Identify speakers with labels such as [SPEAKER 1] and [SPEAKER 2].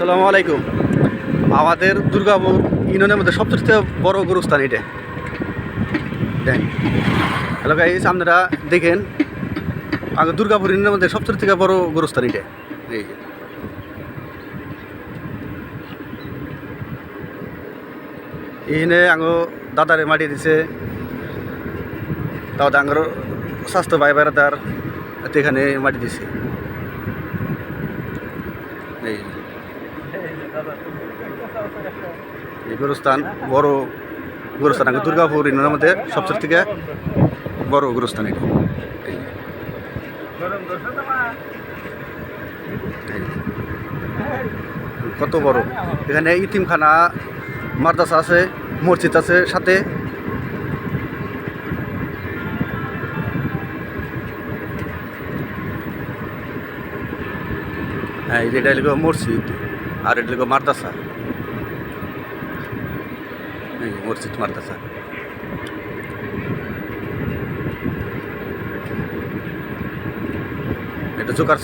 [SPEAKER 1] সালামু আলাইকুম। আমাদের দুর্গাপুর ইউনিয়নের মধ্যে সবচেয়ে বড় গুরুস্থান এটা। হ্যালো গাইস আপনারা দেখেন আগে দুর্গাপুর ইউনিয়নের মধ্যে সবচেয়ে থেকে বড় গুরুস্থান এটা। এই যে। এখানে আঙ্গো দাদারে মাটি দিছে। তাও আঙ্গর স্বাস্থ্য ভাই তার এখানে মাটি দিছে। এই এই গুরুস্থান বড় গুরুস্থান দুর্গাপুর ইউনিয়নের মধ্যে সবচেয়ে থেকে বড় গুরুস্থান। কত বড়। এখানে ইতিমখানা, মাদ্রাসা আছে, মসজিদ আছে, সাথে হ্যাঁ এটা হলো মসজিদ। আর এটা হলো মাদ্রাসা এই মসজিদ মাদ্রাসা এটা জোকার